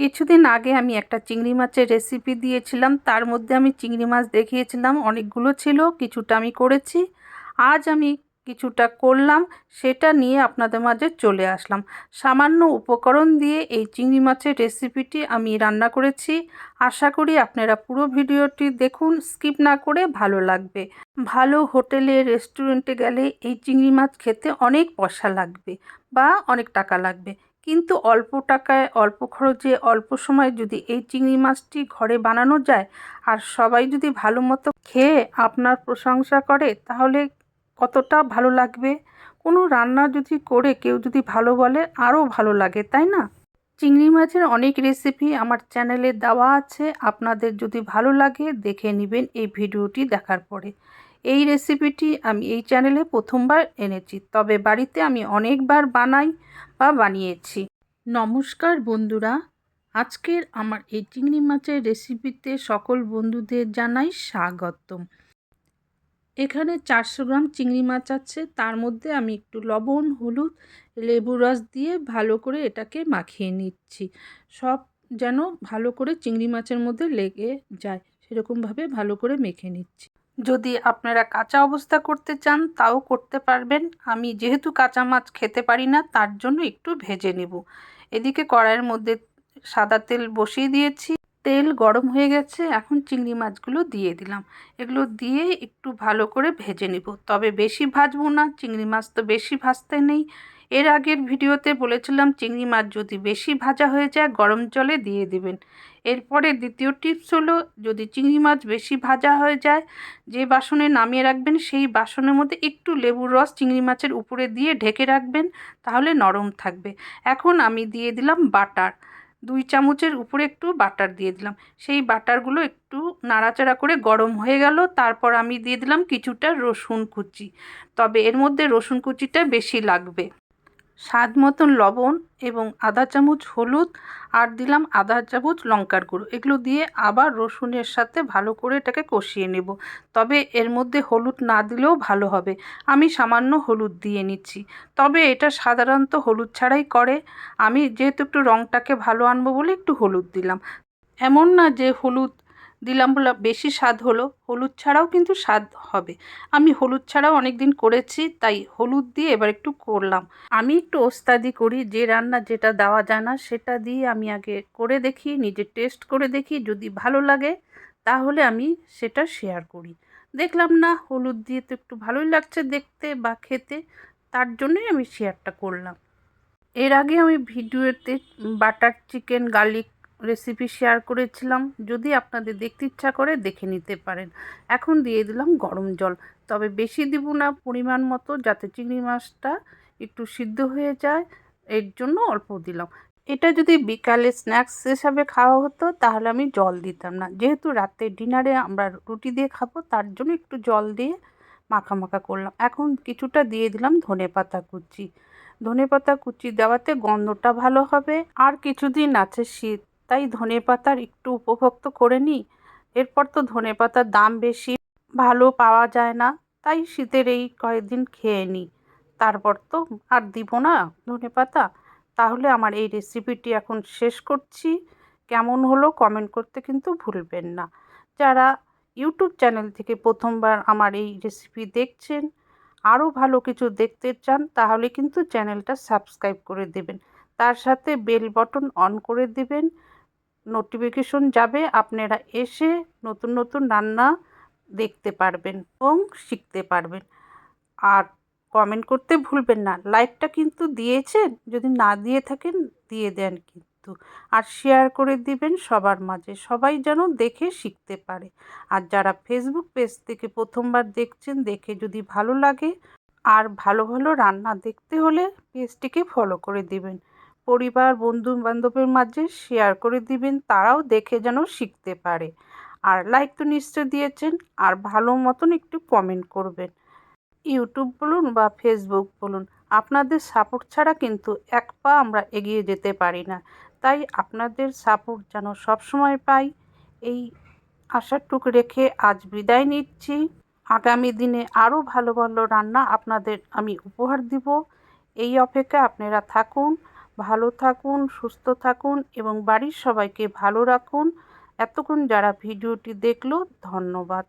কিছুদিন আগে আমি একটা চিংড়ি মাছের রেসিপি দিয়েছিলাম, তার মধ্যে আমি চিংড়ি মাছ দেখিয়েছিলাম, অনেকগুলো ছিল, কিছুটা আমি করেছি। আজ আমি কিছুটা করলাম, সেটা নিয়ে আপনাদের মাঝে চলে আসলাম। সামান্য উপকরণ দিয়ে এই চিংড়ি মাছের রেসিপিটি আমি রান্না করেছি। আশা করি আপনারা পুরো ভিডিওটি দেখুন, স্কিপ না করে ভালো লাগবে। ভালো হোটেলে, রেস্টুরেন্টে গেলে এই চিংড়ি মাছ খেতে অনেক পয়সা লাগবে বা অনেক টাকা লাগবে। কিন্তু অল্প টাকায়, অল্প খরচে, অল্প সময়ে যদি এই চিংড়ি মাছটি ঘরে বানানো যায়, আর সবাই যদি ভালো মতো খেয়ে আপনার প্রশংসা করে, তাহলে কতটা ভালো লাগবে? কোনো রান্না যদি করে কেউ যদি ভালো বলে, আরও ভালো লাগে, তাই না? চিংড়ি মাছের অনেক রেসিপি আমার চ্যানেলে দেওয়া আছে। আপনাদের যদি ভালো লাগে, দেখে নেবেন এই ভিডিওটি দেখার পরে। এই রেসিপিটি আমি এই চ্যানেলে প্রথমবার এনেছি, তবে বাড়িতে আমি অনেকবার বানাই বা বানিয়েছি। নমস্কার বন্ধুরা, আজকের আমার এই চিংড়ি মাছের রেসিপিতে সকল বন্ধুদের জানাই স্বাগতম। এখানে চারশো গ্রাম চিংড়ি মাছ আছে। তার মধ্যে আমি একটু লবণ, হলুদ লেবু রস দিয়ে ভালো করে এটাকে মাখিয়ে নিচ্ছি। সব যেন ভালো করে চিংড়ি মাছের মধ্যে লেগে যায় সেরকমভাবে ভালো করে মেখে নিচ্ছি। যদি আপনারা কাঁচা অবস্থা করতে চান, তাও করতে পারবেন। আমি যেহেতু কাঁচা মাছ খেতে পারি না, তার জন্য একটু ভেজে নেব। এদিকে কড়াইয়ের মধ্যে সাদা তেল বসিয়ে দিয়েছি। তেল গরম হয়ে গেছে, এখন চিংড়ি মাছগুলো দিয়ে দিলাম। এগুলো দিয়ে একটু ভালো করে ভেজে নেব। তবে বেশি ভাজবো না, চিংড়ি মাছ তো বেশি ভাজতে নেই। এর আগের ভিডিওতে বলেছিলাম চিংড়ি মাছ যদি বেশি ভাজা হয়ে যায়, গরম জলে দিয়ে দেবেন। এরপরে দ্বিতীয় টিপস হলো, যদি চিংড়ি মাছ বেশি ভাজা হয়ে যায়, যে বাসনে নামিয়ে রাখবেন, সেই বাসনের মধ্যে একটু লেবুর রস চিংড়ি মাছের উপরে দিয়ে ঢেকে রাখবেন, তাহলে নরম থাকবে। এখন আমি দিয়ে দিলাম বাটার। দুই চামচের উপরে একটু বাটার দিয়ে দিলাম। সেই বাটারগুলো একটু নাড়াচাড়া করে গরম হয়ে গেল। তারপর আমি দিয়ে দিলাম কিছুটা রসুন কুচি। তবে এর মধ্যে রসুন কুচিটা বেশি লাগবে। স্বাদ মতন লবণ এবং আধা চামচ হলুদ আর দিলাম আধা চামচ লঙ্কার গুঁড়ো। এগুলো দিয়ে আবার রসুনের সাথে ভালো করে এটাকে কষিয়ে নেব। তবে এর মধ্যে হলুদ না দিলেও ভালো হবে। আমি সামান্য হলুদ দিয়ে নিচ্ছি। তবে এটা সাধারণত হলুদ ছাড়াই করে। আমি যেহেতু একটু রঙটাকে ভালো আনব বলে একটু হলুদ দিলাম। এমন না যে হলুদ দিলাম বলে বেশি স্বাদ হলো। হলুদ ছাড়াও কিন্তু স্বাদ হবে। আমি হলুদ ছাড়াও অনেক দিন করেছি, তাই হলুদ দিয়ে এবার একটু করলাম। আমি একটু ওস্তাদি করি, যে রান্না যেটা দেওয়া যায় না, সেটা দিয়ে আমি আগে করে দেখি, নিজে টেস্ট করে দেখি, যদি ভালো লাগে, তাহলে আমি সেটা শেয়ার করি। দেখলাম না, হলুদ দিয়ে তো একটু ভালোই লাগছে দেখতে বা খেতে, তার জন্যই আমি শেয়ারটা করলাম। এর আগে আমি ভিডিওতে butter chicken, garlic recipe share করেছিলাম। যদি আপনাদের দেখতে ইচ্ছা করে দেখে নিতে পারেন। এখন দিয়ে দিলাম গরম জল। তবে বেশি দিব না পরিমাণ মতো যাতে চিংড়ি মাছটা একটু সিদ্ধ হয়ে যায়। এর জন্য অল্প দিলাম। এটা যদি বিকালে স্ন্যাক্স হিসাবে খাওয়া হতো তাহলে আমি জল দিতাম না। যেহেতু রাতে ডিনারে আমরা রুটি দিয়ে খাব, তার জন্য একটু জল দিয়ে মাখা মাখা করলাম। এখন কিছুটা দিয়ে দিলাম ধনে পাতা কুচি। ধনে পাতা কুচি দেওয়াতে গন্ধটা ভালো হবে। আর কিছুদিন আছে শীত তাই ধনে পাতার একটু উপভোক্ত করে নিই এরপর তো ধনে পাতার দাম বেশি, ভালো পাওয়া যায় না, তাই শীতের এই কয়েকদিন খেয়ে নিই তারপর তো আর দিব না ধনে পাতা। তাহলে আমার এই রেসিপিটি এখন শেষ করছি। কেমন হলো কমেন্ট করতে কিন্তু ভুলবেন না। যারা ইউটিউব চ্যানেল থেকে প্রথমবার আমার এই রেসিপি দেখছেন, আরও ভালো কিছু দেখতে চান, তাহলে কিন্তু চ্যানেলটা সাবস্ক্রাইব করে দেবেন। তার সাথে বেল বটন অন করে দেবেন। নোটিফিকেশন যাবে, আপনারা এসে নতুন নতুন রান্না দেখতে পারবেন এবং শিখতে পারবেন। আর কমেন্ট করতে ভুলবেন না। লাইকটা কিন্তু দিয়েছেন, যদি না দিয়ে থাকেন, দিয়ে দেন কিন্তু। আর শেয়ার করে দিবেন সবার মাঝে, সবাই যেন দেখে শিখতে পারে। আর যারা ফেসবুক পেজ থেকে প্রথমবার দেখছেন, দেখে যদি ভালো লাগে, আর ভালো ভালো রান্না দেখতে হলে পেজটিকে ফলো করে দিবেন। পরিবার, বন্ধু বান্ধবের মাঝে শেয়ার করে দিবেন, তারাও দেখে যেন শিখতে পারে। আর লাইক তো নিশ্চয় দিয়েছেন, আর ভালো মতন একটু কমেন্ট করবেন। ইউটিউব বলুন বা ফেসবুক বলুন, আপনাদের সাপোর্ট ছাড়া কিন্তু এক পা আমরা এগিয়ে যেতে পারি না। তাই আপনাদের সাপোর্ট যেন সবসময় পাই, এই আশাটুকু রেখে আজ বিদায় নিচ্ছি। আগামী দিনে আরও ভালো ভালো রান্না আপনাদের আমি উপহার দিব। এই অপেক্ষা আপনারা থাকুন ভালো থাকুন সুস্থ থাকুন এবং বাড়ির সবাইকে ভালো রাখুন। এতক্ষণ যারা ভিডিওটি দেখল ধন্যবাদ।